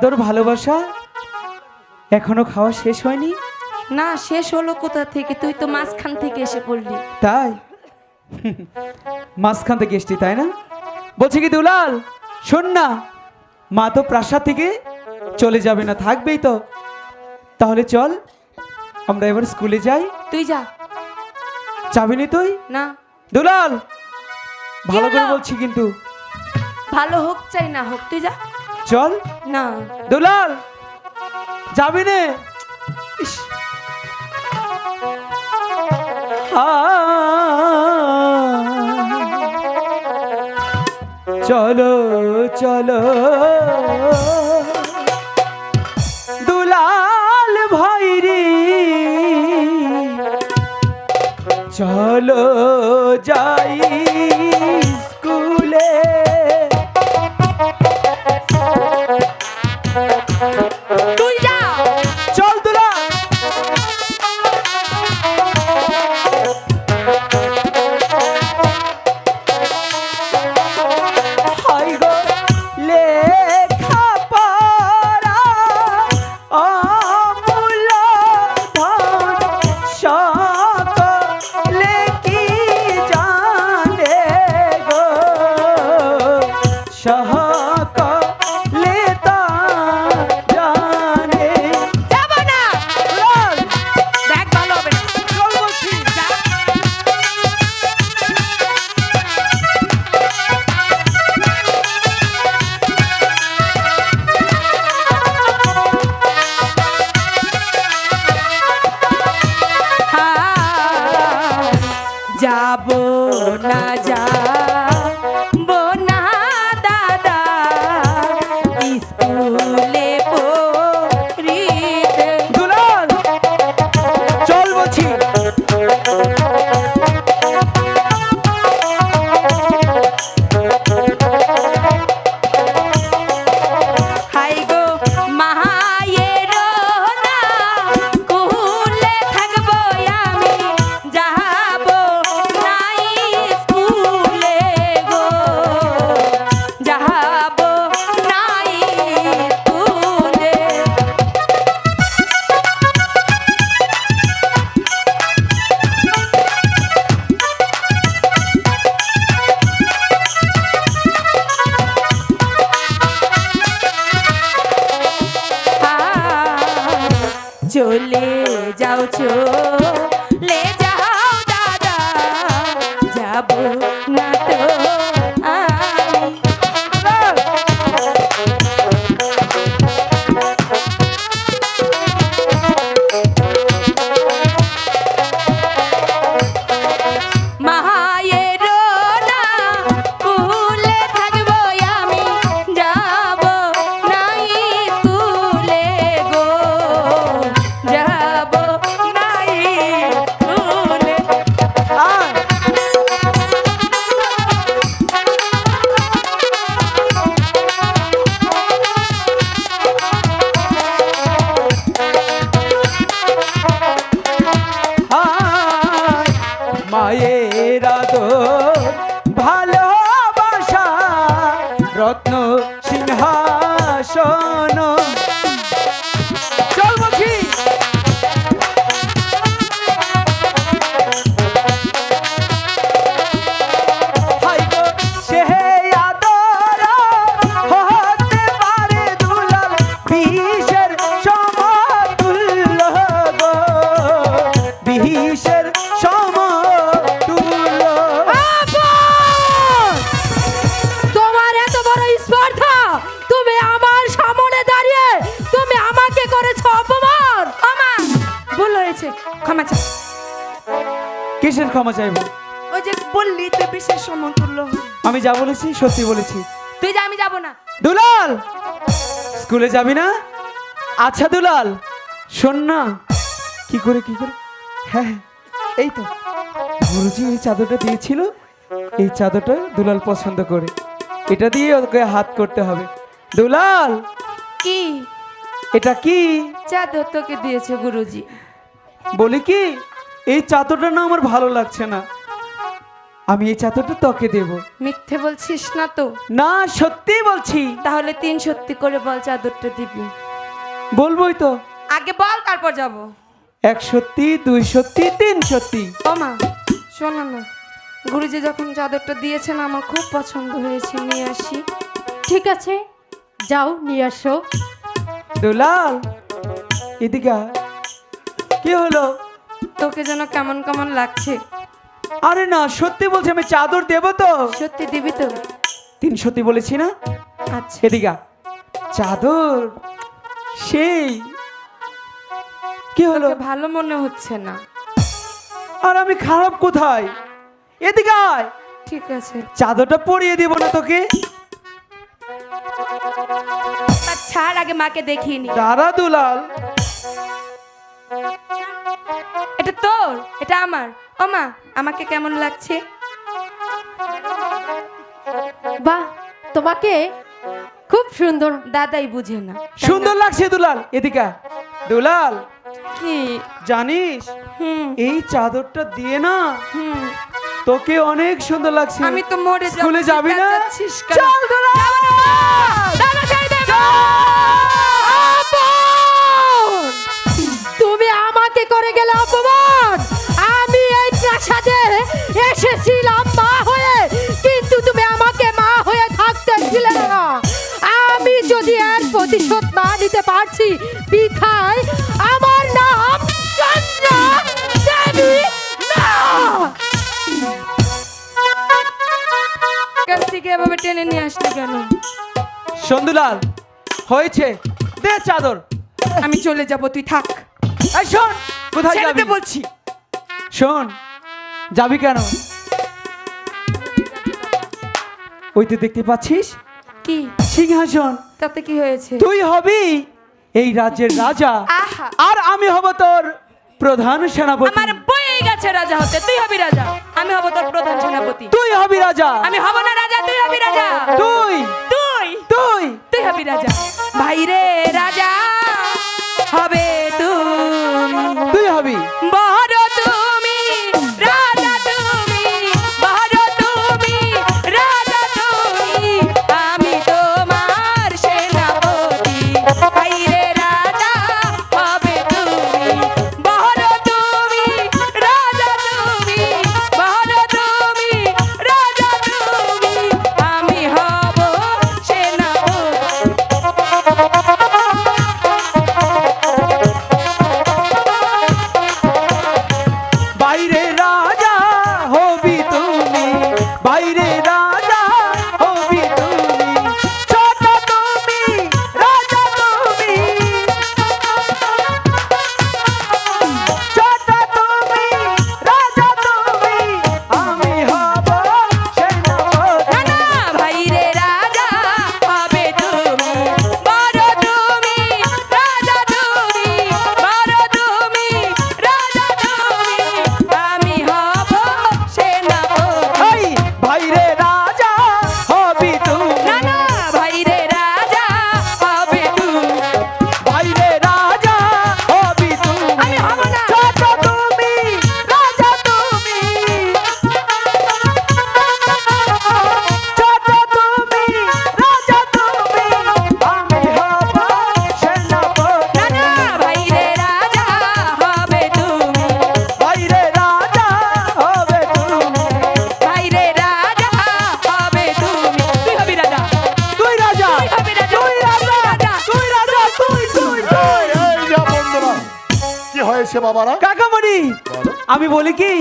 আদর ভালোবাসা? এখনও খাওয়া শেষ হয়নি? না শেষ হলো কোথা থেকে? তুই তো মাঝখান থেকে এসে পড়লি। তাই? মাঝখান থেকে এসছি তাই না? বলছি কি দুলাল শোন না মা তো প্রাসাদ থেকে চলে যাবে না থাকবেই তো। তাহলে চল আমরা এবার স্কুলে যাই। তুই যা। যাবিনি তুই? না। দুলাল ভালো করে বলছি কিন্তু। ভালো হোক চাই না হোক তুই যা। চল। না। দুলাল যাবি নে? চলো চলো। দুলাল ভাই রে। চলো যাই ক্ষমা চা কিসের ক্ষমা চাইব? ওই যে বললি তুই বিশেষ সমতুল্য আমি যা বলেছি সত্যি বলেছি। তুই যা আমি যাব না। দুলাল! স্কুলে যাবি না? আচ্ছা দুলাল শোন না। কি করে কি করে? হ্যাঁ হ্যাঁ, এই তো। গুরুজি এই চাদরটা দিয়েছিল। এই চাদরটা দুলাল পছন্দ করে। এটা দিয়ে ওকে হাত করতে হবে। দুলাল! কি? এটা কি? চাদর তোকে দিয়েছে গুরুজি। বলি কি এই চাদরটা না আমার ভালো লাগছে না। আমি এই চাদরটা তোকে দেব। মিথ্যে বলছিস না তো? না সত্যি বলছি। তাহলে তিন সত্যি করে বল চাদরটা দিবি। বলবোই তো। আগে বল তারপর যাব। এক সত্যি দুই সত্যি তিন সত্যি। ও মা শোনো না। গুরুজি যখন চাদরটা দিয়েছেন আমার খুব পছন্দ হয়েছে নিয়ে আসি। ঠিক আছে যাও নিয়ে আসো। দুলাল এদিকে। কি হলো? তোকে যেন কেমন কেমন লাগছে। আরে না সত্যি বলছি আমি চাদর দেব তো। সত্যি দিবি তো? তিন সত্যি বলেছি না? আচ্ছা। এদিকে চাদর? সেই। কি হলো? ভালো মনে হচ্ছে না। আর আমি খারাপ কোথায়? এদিকে আয়। ঠিক আছে। চাদরটা পরিয়ে দিব না তোকে। ছাড় আগে মাকে দেখিনি। দাঁড়া দুলাল। এটা তোর এটা আমার ও মা আমাকে কেমন লাগছে বাহ তোমাকে খুব সুন্দর দাদাই বুঝে না সুন্দর লাগছে দুলাল এদিকে দুলাল কি জানিস হুম এই চাদরটা দিয়ে না হুম তোকে অনেক সুন্দর লাগছে আমি তো মরে যাব স্কুলে যাবি না চল দুলাল দাদা প্রাসাদে এসেছিলাম মা হয়ে কিন্তু তুমি আমাকে মা হয়ে থাকতে দিলে না। আমি যদি এর প্রতিশোধ না নিতে পারছি বিধায় আমার নাম চন্দ্রা দেবী না কাছ থেকে এভাবে টেনে নিয়ে আসলি কেন? সন্দুলাল হয়েছে। দে চাদর। আমি চলে যাব তুই থাক। এই শোন কোথায় যাবি? বলছি। শোন যাবি কেন? ওই তো দেখতে পাচ্ছিস? কি? সিংহাসন। তাতে কি হয়েছে? তুই হবি এই রাজ্যের রাজা। আহা। আর আমি হব তোর প্রধান সেনাপতি। আমার বয়ে গেছে রাজা হতে। তুই হবি রাজা। আমি হব তোর প্রধান সেনাপতি। তুই হবি রাজা। আমি হব না রাজা তুই হবি রাজা। তুই। তুই। তুই। তুই হবি রাজা। ভাইরে রাজা হবে তুমি। তুই হবি। কি হয়েছে বাবারা? কাকামণি আমি বলি কি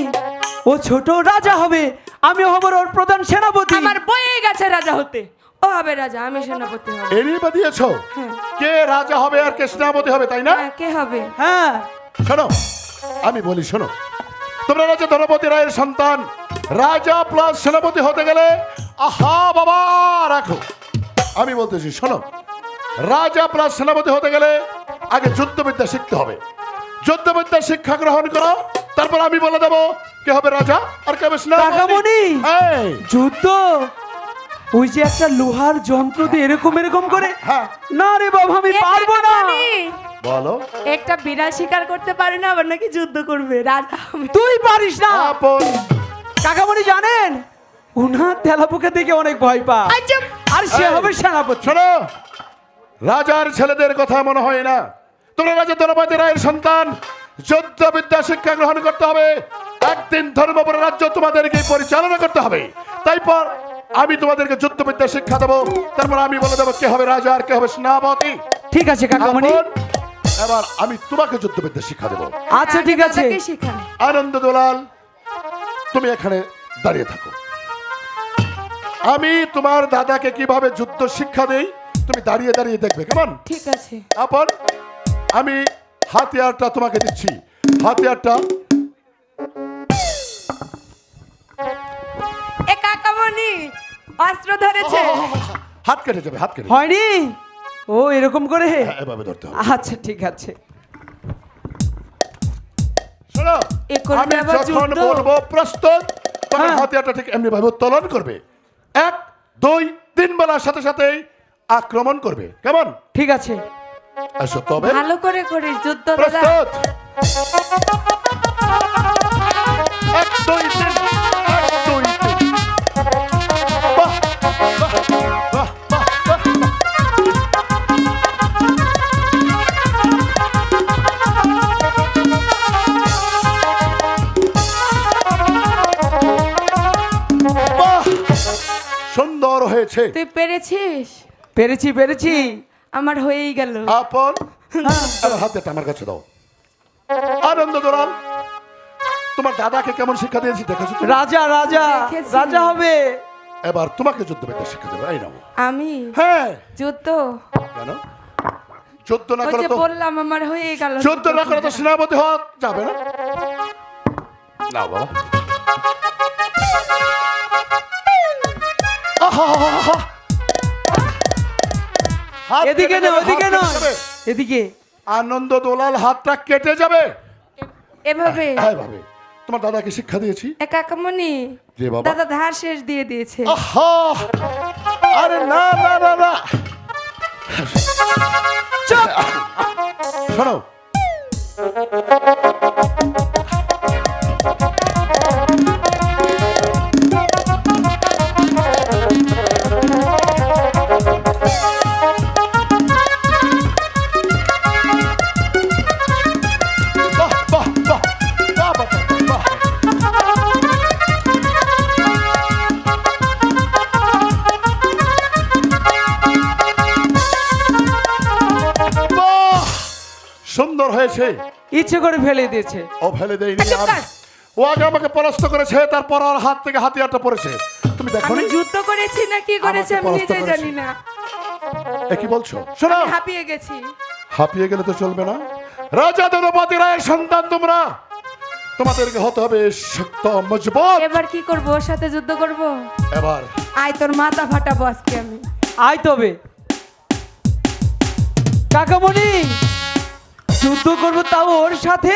ও ছোট রাজা হবে আমি হব ওর প্রধান সেনাপতি। আমার বয়ে গেছে রাজা হতে। ও হবে রাজা আমি সেনাপতি হব। এরই বা দিয়েছ? হ্যাঁ। কে রাজা হবে আর কে সেনাপতি হবে তাই না? হ্যাঁ, কে হবে? হ্যাঁ। শোনো আমি বলি শোনো। তোমরা রাজা ধনপতি রায়ের সন্তান। রাজা প্লাস সেনাপতি হতে গেলে আহা বাবা রাখো। আমি বলতেছি শোনো রাজা প্লাস সেনাপতি হতে গেলে আগে যুদ্ধবিদ্যা শিখতে হবে। যুদ্ধবিদ্যা শিক্ষা গ্রহণ করো তারপর আমি বলে দেবো কে হবে রাজা আর কে হবে সেনাপতি। যুদ্ধ? ওই যে একটা লোহার যন্ত্র দিয়ে এরকম এরকম করে? হ্যাঁ। না রে বাবা আমি পারব না। বলো। একটা বিড়াল শিকার করতে পারে না আবার নাকি যুদ্ধ করবে? রাজা তুই পারিস না! আপন। কাকামণি জানেন? না তেলাপোকা দেখে অনেক ভয় পা আচ্ছা। আর সে। হবে সেনাপতি। শোনো রাজার ছেলেদের কথা মনে হয় না? তোমরা রাজা দ্রৌপদী রায়ের সন্তান যুদ্ধ বিদ্যা শিক্ষা গ্রহণ করতে হবে। একদিন ধর্মপুর রাজ্য তোমাদেরকে পরিচালনা করতে হবে। তাই পর আমি তোমাদেরকে যুদ্ধ বিদ্যা শিক্ষা দেবো। তারপর আমি বলে দেবো কে হবে রাজা আর কে হবে সেনাপতি। ঠিক আছে কাকামণি। এবার আমি তোমাকে যুদ্ধ বিদ্যা শিক্ষা দেবো। আচ্ছা ঠিক আছে। আনন্দ দোলাল তুমি এখানে দাঁড়িয়ে থাকো। আমি তোমার দাদাকে কীভাবে যুদ্ধ শিক্ষা দেই তুমি দাঁড়িয়ে দাঁড়িয়ে দেখবে কেমন? ঠিক আছে। আপন আমি হাতিয়ারটা তোমাকে দিচ্ছি। হাতিয়ারটা। এ কাকামণি অস্ত্র ধরেছে। হাত কেটে যাবে হাত কেটে হয়নি? ও এরকম করে? হ্যাঁ, এভাবে ধরতে হবে। আচ্ছা ঠিক আছে। শোনো আমি যখন বলব প্রস্তুত তখন হ্যাঁ। হাতিয়ারটা ঠিক এমনি ভাবে উত্তোলন করবে। এক দুই তিন বেলার সাথে সাথেই আক্রমণ করবে। কেমন? ঠিক আছে। আসো তবে ভালো করে করিস যুদ্ধ দাদা। প্রস্তুত। এক দুই তিন এক দুই তিন বাহ, বাহ, বাহ, বাহ, বাহ। বাহ, সুন্দর হয়েছে। তুই পেরেছিস? পেরেছি পেরেছি। আমার হয়েই গেল। আপন? হাতেটা আমার কাছে দাও। আনন্দ দোলাল তোমার দাদাকে কেমন শিক্ষা দিয়েছি দেখেছ রাজা রাজা রাজা হবে। এবার তোমাকে যুদ্ধবিদ্যা শিক্ষা দেবে এই নাও। আমি? হ্যাঁ। যুদ্ধ? কেন? যুদ্ধ না করে তো বললাম আমার হয়ে গেল যুদ্ধ। না করে তো সেনাপতি হওয়া যাবে না। না বাবা। আহা! এদিকে না ওদিকে না এদিকে। আনন্দ দোলাল হাতটা কেটে যাবে। এভাবে। হ্যাঁ ভাবে তোমার দাদাকে শিক্ষা দিয়েছি। কাকামণি জি বাবা। দাদা ধার শেষ দিয়ে দিয়েছে। আহা! আরে না না না না। চুপ! শোনো। হয়েছে। ইচ্ছে করে ফেলে দিয়েছে। ও ফেলে দেয়নি আর ও আগে আমাকে পরাস্ত করেছে তারপর আর হাত থেকে হাতিয়ারটা পড়েছে। তুমি দেখো আমি যুদ্ধ করেছি না কি করেছি আমি নিজে জানি না। এ কি বলছো? শোনো। আমি হাঁপিয়ে গেছি। হাঁপিয়ে গেলে তো চলবে না। রাজা দ্রৌপদী রায়ের সন্তান তোমরা তোমাদেরকে হতে হবে শক্ত মজবুত। এবার কি করব? ওর সাথে যুদ্ধ করব? এবার। আয় তোর মাথা ফাটাবো আজকে আমি। আয় তবে। কাকামণি! যুদ্ধ করব তাও ওর সাথে।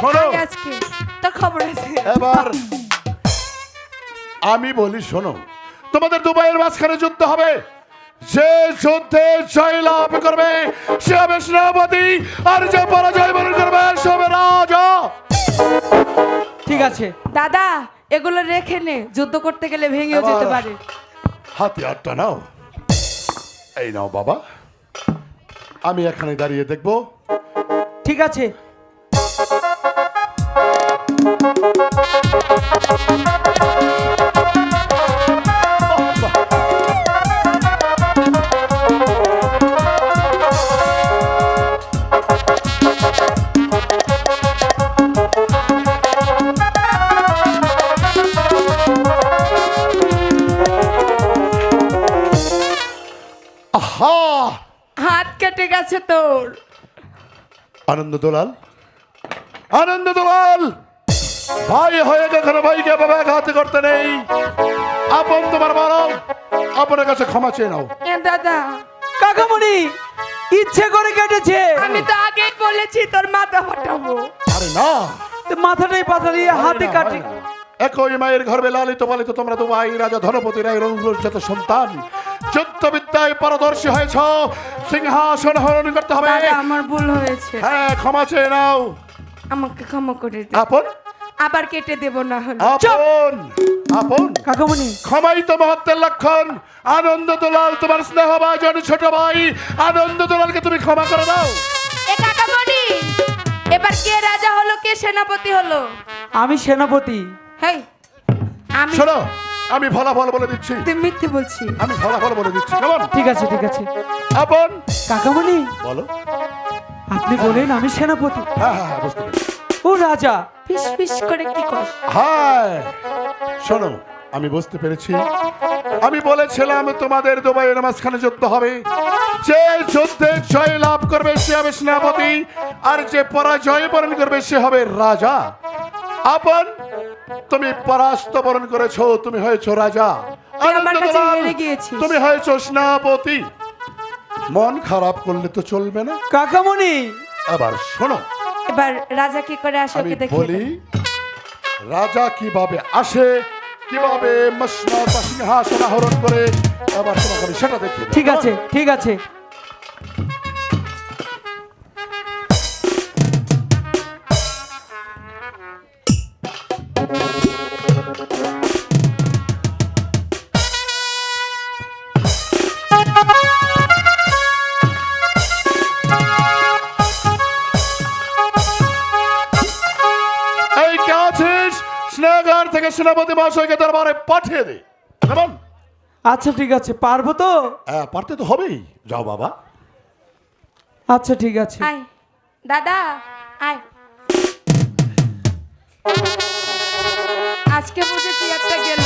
শোনো। আজকে তোর খবর আছে। এবার আমি বলি শোনো তোমাদের দুবাইয়ের মাঝখানে যুদ্ধ হবে। যে যুদ্ধে জয়লাভ করবে সে হবে সেনাপতি আর যে পরাজয় বরণ করবে সে হবে রাজা। ঠিক আছে। দাদা এগুলো রেখে নে যুদ্ধ করতে গেলে ভেঙেও যেতে পারে। হাতিয়ারটা নাও। এই নাও বাবা। আমি এখানে দাঁড়িয়ে দেখব। ঠিক আছে। হাত কেটে গেছে তোর। আনন্দ দোলাল। আনন্দ দোলাল! ভাই হয়ে কখনো ভাইকে বাবা ঘাত করতে নেই। আপন তোমার বড় আপনার কাছে ক্ষমা চেয়ে নাও। দাদা কাকামুনি ইচ্ছে করে কেটেছে। আমি তো আগেই বলেছি তোর মাথা ফাটাবো। আরে না। তো মাথাটাই পাথা দিয়ে হাতে কাটে। একই মায়ের গর্বে লালিত পালিত তোমরা তো ভাই রাজা ধনপতি রায় রঙ্গজাত সন্তান। যুদ্ধ বিদ্যায় পারদর্শী হয়েছ সিংহাসন হরণ করতে হবে। আমার ভুল হয়েছে। হ্যাঁ ক্ষমা চেয়ে নাও। আমাকে ক্ষমা করে দে আপন? আবার কেটে দেব না হলে। আপন? আপন? কাকামণি। ক্ষমাই তো মহত্বের লক্ষণ। আনন্দ দুলাল তোমার স্নেহভাজন ছোট ভাই। আনন্দ দুলালকে তুমি ক্ষমা করে দাও। এ কাকামণি এবার কে রাজা হলো কে সেনাপতি হলো? আমি সেনাপতি। হেই আমি শোনো আমি ফলাফল বলে দিচ্ছি। তুই মিথ্যে বলছি। আমি ফলাফল বলে দিচ্ছি কেমন? ঠিক আছে ঠিক আছে। আপন? কাকামণি বলো। আপনি বলেন আমি সেনাপতি। হ্যাঁ হ্যাঁ হ্যাঁ, বুঝতে পেরেছি। ও রাজা। ফিস ফিস করে কি কর? হায় শোনো আমি বুঝতে পেরেছি। আমি বলেছিলাম তোমাদের দুবাইয়ের মাঝখানে যুদ্ধ হবে। যে যুদ্ধে জয় লাভ করবে সে হবে সেনাপতি আর যে পরাজয় বরণ করবে সে হবে রাজা। আপন? তুমি পরাস্ত বরণ করেছ তুমি হয়েছো রাজা। তুমি হয়েছো সেনাপতি। মন খারাপ করলে তো চলবে না। কাকামণি! আবার শোনো। এবার রাজা কি করে আসে ওকে বলি রাজা কীভাবে আসে কীভাবে মসনদ বা সিংহাসন আহরণ করে আবার তোমাকে সেটা দেখি ঠিক আছে ঠিক আছে। সেনাপতি মহাশয়কে দরবারে পাঠিয়ে দে। কেমন আচ্ছা ঠিক আছে। পারব তো? হ্যাঁ পারতে তো হবেই। যাও বাবা। আচ্ছা ঠিক আছে। আয়। দাদা আয়। আজকে বুঝেছি একটা গেল।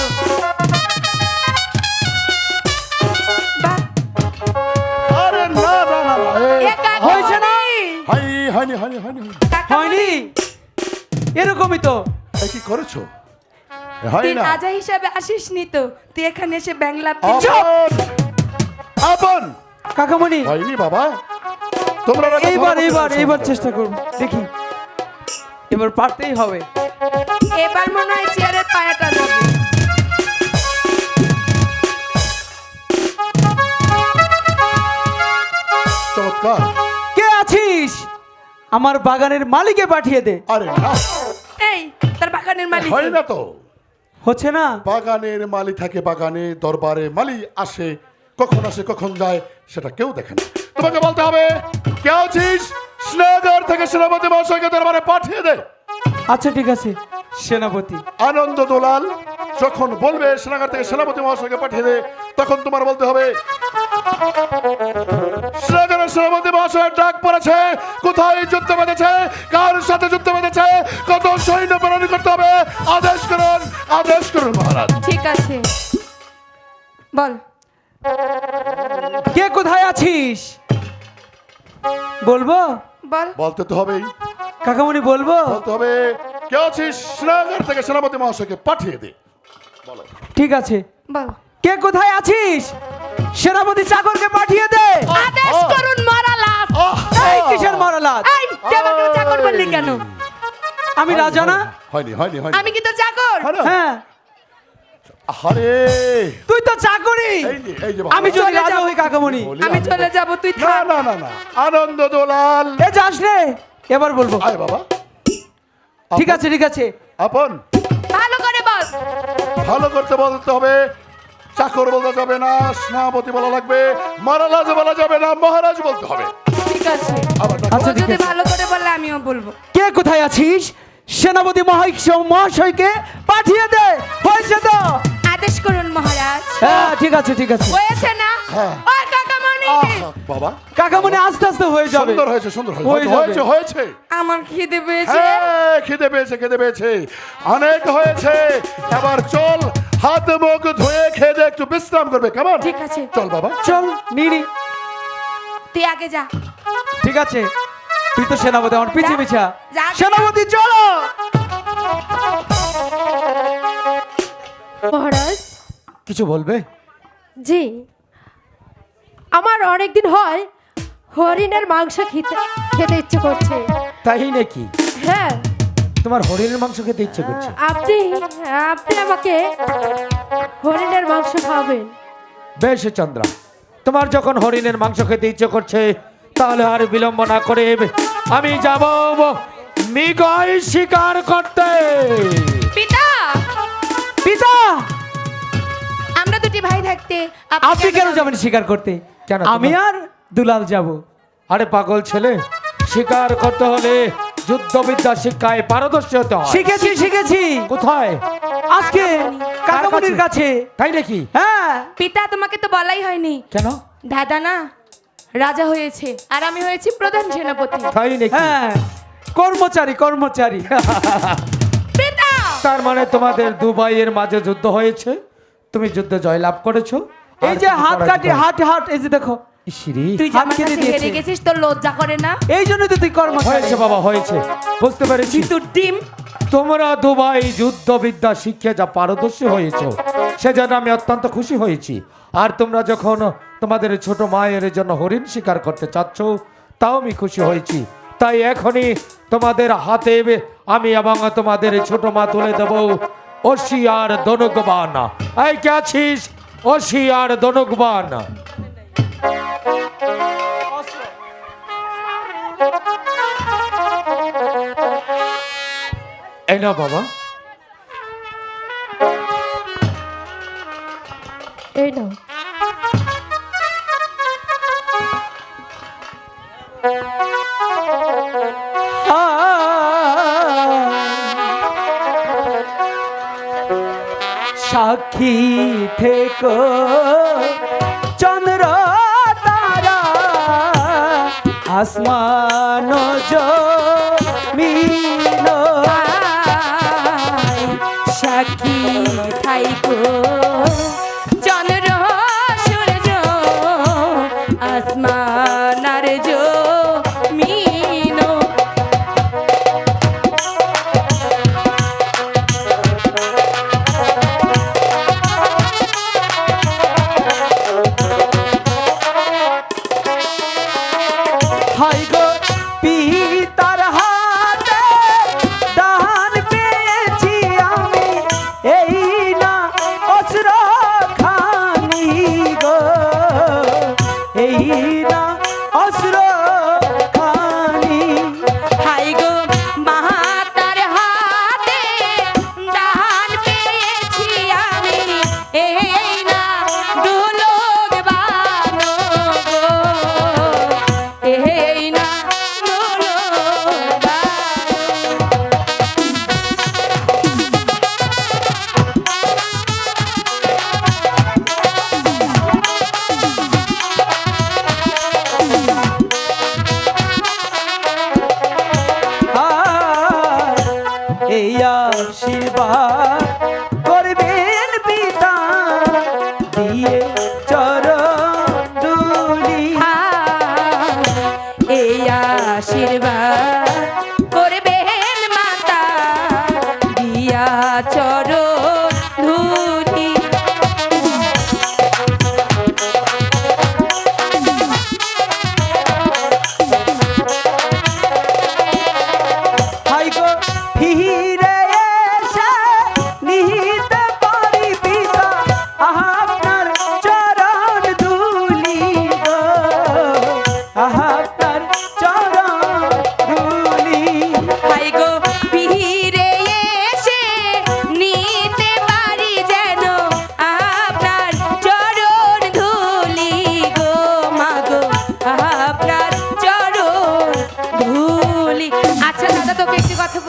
আরে না না না না এ হয়েছে না? হাই হয়নি। হয়নি হয়নি হয়নি। হয়নি। এরকমই তো। কি করেছ? তুই রাজা হিসাবে আসিস নি তো। তুই এখানে এসে ব্যাংলা আপন! আপন! কাকামণি। হয়নি বাবা। তোমরা এইবার এইবার এইবার চেষ্টা করব দেখি। এবার পারতেই হবে। এবার মনে হয় চেয়ারের পায়াটা যাবে চমৎকার। কে আছিস? আমার বাগানের মালিকে পাঠিয়ে দে। আরে এই তার বাগানের মালিক। হয় না তো। হচ্ছে না? বাগানের মালি থাকে বাগানে দরবারে মালি আসে কখন আসে কখন যায় সেটা কেউ দেখে না। তোমাকে বলতে হবে কে আছিস? স্নেহগর থেকে সেনাপতি মহাশয়কে দরবারে পাঠিয়ে দে। আচ্ছা ঠিক আছে। সেনাপতি। আনন্দ দোলাল যখন বলবে সেনাগার থেকে সেনাপতি মহাশয়কে পাঠিয়ে দে তখন তোমার বলতে হবে সেনাগারের সেনাপতি মহাশয়ের ডাক পড়েছে কোথায় যুদ্ধ বেঁধেছে কার সাথে যুদ্ধ বেঁধেছে কত সৈন্য প্রেরণ করতে হবে আদেশ করুন আদেশ করুন মহারাজ। ঠিক আছে। বল। কে কোথায় আছিস? বলব? বল। বলতে তো হবেই। কাকামণি বলব? বলতে হবে কে আছিস সেনাগার থেকে সেনাপতি মহাশয়কে পাঠিয়ে দে। বলো। ঠিক আছে। বল। কে কোথায় আছিস? সেনাপতি চাকরকে পাঠিয়ে দে। আদেশ করুন মারালাস। এই কিসের মারালাত এই কেমন চাকর বললি কেন? আমি রাজা না? হয়নি হয়নি হয়নি আমি কি তো চাকর? হয় হ্যাঁ। আরে তুই তো চাকরি। আমি চলে রাজা যাব। হই কাকামণি। আমি চলে যাব তুই থাক। না না না। আনন্দ দোলাল। এ যাস রে। এবার বলব। আয় বাবা। ঠিক আছে ঠিক আছে। আপন। ভালো করে বল। ভালো করতে বলতে হবে। চাকর বলতে যাবে না সেনাপতি বলা লাগবে মহারাজ বলা যাবে না মহারাজ বলতে হবে। ঠিক আছে। আচ্ছা যদি ভালো করে বলে আমিও বলব। কে কোথায় আছিস? সেনাপতি মহাশয় মহাশয়কে পাঠিয়ে দে। হয়েছে তো? আদেশ করুন মহারাজ। হ্যাঁ ঠিক আছে ঠিক আছে। হয়েছে না? হ্যাঁ। ওই কাকামণি আহ, বাবা। আস্তে আস্তে হয়ে যাবে। সুন্দর হয়েছে সুন্দর হয়েছে। হয়েছে হয়েছে। আমার খিদে পেয়েছে। হ্যাঁ খিদে পেয়েছে খিদে পেয়েছে। অনেক হয়েছে। এবার চল হাত মুখ ধুয়ে খেয়ে একটু বিশ্রাম করবে কেমন? ঠিক আছে। চল বাবা। চল নিনি তুই আগে যা। ঠিক আছে। তুই তো সেনাপতি আমার পিছিয়ে পিছা যা। সেনাপতি চলো! মহারাজ? কিছু বলবে? জি। আমার অনেক দিন হয় হরিণের মাংস খেতে খেতে ইচ্ছে করছে। তাই নাকি? হ্যাঁ। তোমার হরিণের মাংস খেতে ইচ্ছে করছে? আপনি আপনি আমাকে হরিণের মাংস খাওয়াবেন। বেশ চন্দ্রা তোমার যখন হরিণের মাংস খেতে ইচ্ছে করছে তাহলে আর বিলম্ব না করে আমি যাব মৃগয় শিকার করতে। পিতা! পিতা! আমরা দুটি ভাই থাকতে আপনি কেন যাবেন শিকার করতে? কেন আমি আর দুলাল যাব। আরে পাগল ছেলে শিকার করতে হলে যুদ্ধবিদ্যা শিক্ষায় পারদর্শী হতে হয়। শিখেছি শিখেছি। কোথায়? আজকে কাকামণির কাছে। তাই নাকি? হ্যাঁ। পিতা তোমাকে তো বলাই হয়নি। কেন? দাদা না রাজা হয়েছে আর আমি হয়েছি প্রধান সেনাপতি। তাই নাকি? হ্যাঁ। কর্মচারী কর্মচারী। পিতা! তার মানে তোমাদের দুবাইয়ের মাঝে যুদ্ধ হয়েছে? তুমি যুদ্ধে জয়লাভ করেছ? এই যে হাত কাটি হাট হাট এই যে দেখো। তুই যে হাত আমার কেটে কাছে দিয়েছে। হেরে গেছিস তোর লজ্জা করে না? এই জন্য তো তুই কর্মচারী হয়েছে বাবা হয়েছে। বুঝতে পেরেছি। কিন্তু ডিম তোমরা দুবাই যুদ্ধবিদ্যা যা পারদর্শী হয়েছ সেজন্য আমি অত্যন্ত খুশি হয়েছি। আর তোমরা যখন তোমাদের ছোট মায়ের জন্য হরিণ শিকার করতে চাচ্ছ তাও আমি খুশি হয়েছি। তাই এখনই তোমাদের হাতে আমি এবং তোমাদের ছোট মা তুলে দেব। অসি আর দনুকবান এই কে আছিস? অসি আর দনুকবান। এই না বাবা। এই নাও। সাক্ষী থেকো। চন্দ্র তারা আসমান জমিন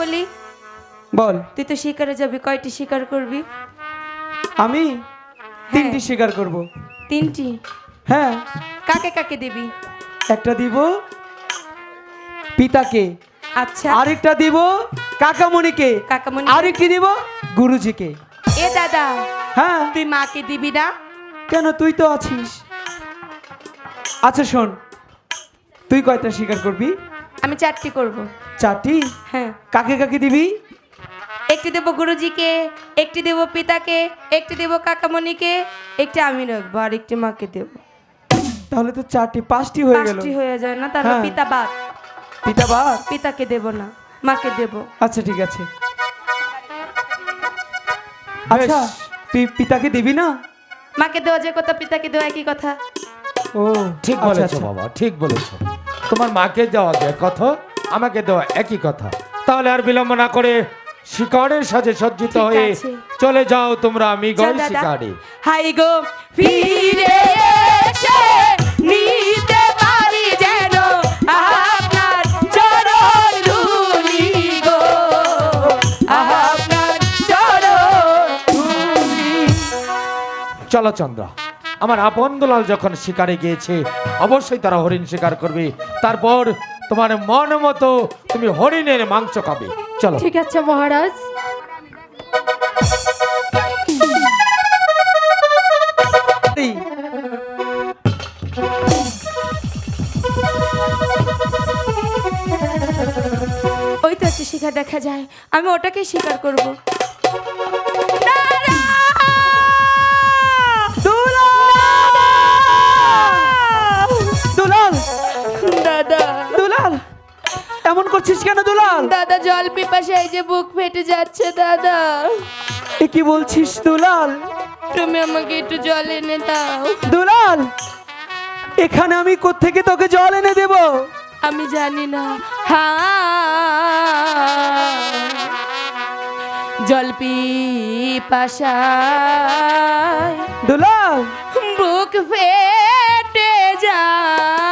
বলি? বল। তুই তো শিকারে যাবি কয়টি শিকার করবি? আমি? তিনটি স্বীকার করব। তিনটি? হ্যাঁ। কাকে কাকে দিবি? একটা দিব পিতাকে। আচ্ছা। আরেকটা দিব কাকামণিকে। কাকামণি আরেকটি দিব গুরুজিকে। এ দাদা হ্যাঁ। তুই মাকে দিবি না? কেন তুই তো আছিস? আচ্ছা শোন তুই কয়টা স্বীকার করবি? আমি চারটি করব। চারটি? হ্যাঁ। কাকে কাকে দিবি? একটি দেব গুরুজিকে একটি দেব পিতাকে একটি দেব কাকামণিকে একটি আমি রাখব আর একটি মাকে দেব। তাহলে তো চারটি পাঁচটি হয়ে গেল। পাঁচটি হয়ে যায় না? তাহলে হ্যাঁ। পিতা বাদ পিতা বাদ পিতাকে দেব না মাকে দেব। আচ্ছা ঠিক আছে। আচ্ছা। তুই পিতাকে দিবি না? মাকে দেওয়া যে কথা পিতাকে দেওয়া একই কথা। ও ঠিক আচ্ছা, বলেছ আচ্ছা। বাবা ঠিক বলেছ। তোমার মাকে দেওয়া যে কথা আমাকে দেওয়া একই কথা। তাহলে আর বিলম্ব না করে শিকারের সাজে সজ্জিত হয়ে চলে যাও তোমরা আমি গল শিকারে। হাই গো ফিরে এসে নিতে পারি যেন আপনার চরণ ধুলি গো। আপনার চরণ চলো চন্দ্রা। আমার আপন দুলাল যখন শিকারে গিয়েছে অবশ্যই তারা হরিণ শিকার করবে। তারপর তোমার মন মতো তুমি হরিণের মাংস খাবে। চলো। ঠিক আছে মহারাজ। এই, ওই তো একটা শিকার দেখা যায়। আমি ওটাকে শিকার করব। করছিস কেন দুলাল? দাদা জল পিপাসায় যে বুক ফেটে যাচ্ছে দাদা। এ কি বলছিস দুলাল? তুমি আমাকে একটু জল এনে দাও। দুলাল এখানে আমি কোত্থেকে তোকে জল এনে দেব? আমি জানি না। জল পিপাসায় দুলাল বুক ফেটে যায়।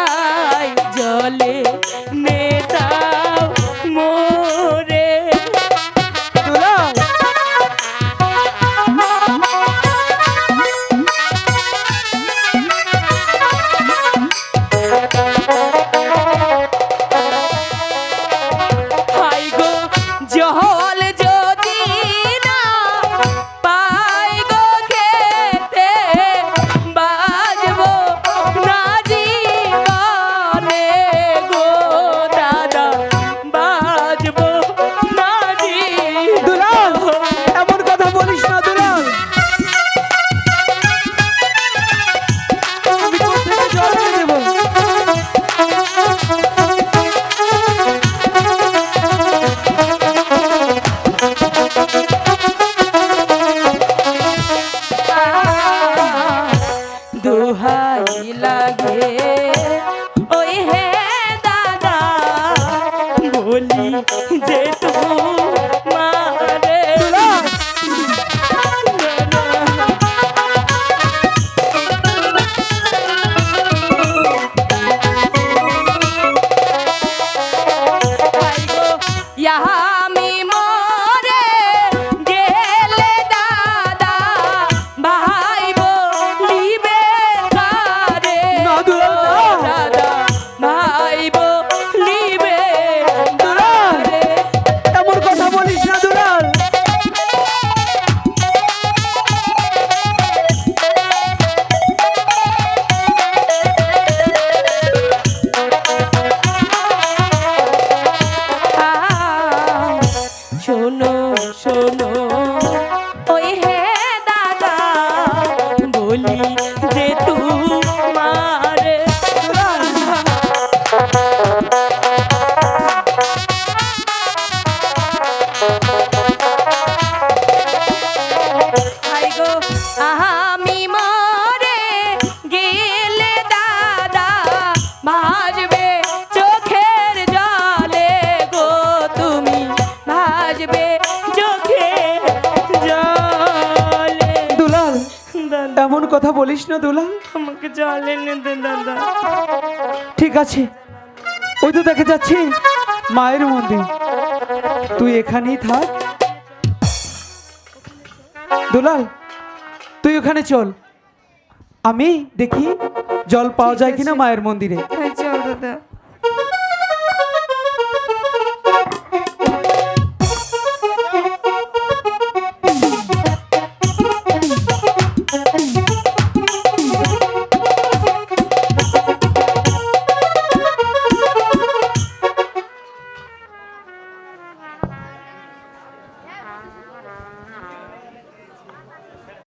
আমি এমন কথা বলিস না দুলাল। আমাকে জল এনে দে দাদা। ঠিক আছে ওই তো দেখে যাচ্ছি মায়ের মন্দির। তুই এখানেই থাক। দুলাল তুই ওখানে চল। আমি দেখি জল পাওয়া যায় কিনা মায়ের মন্দিরে। চল দাদা।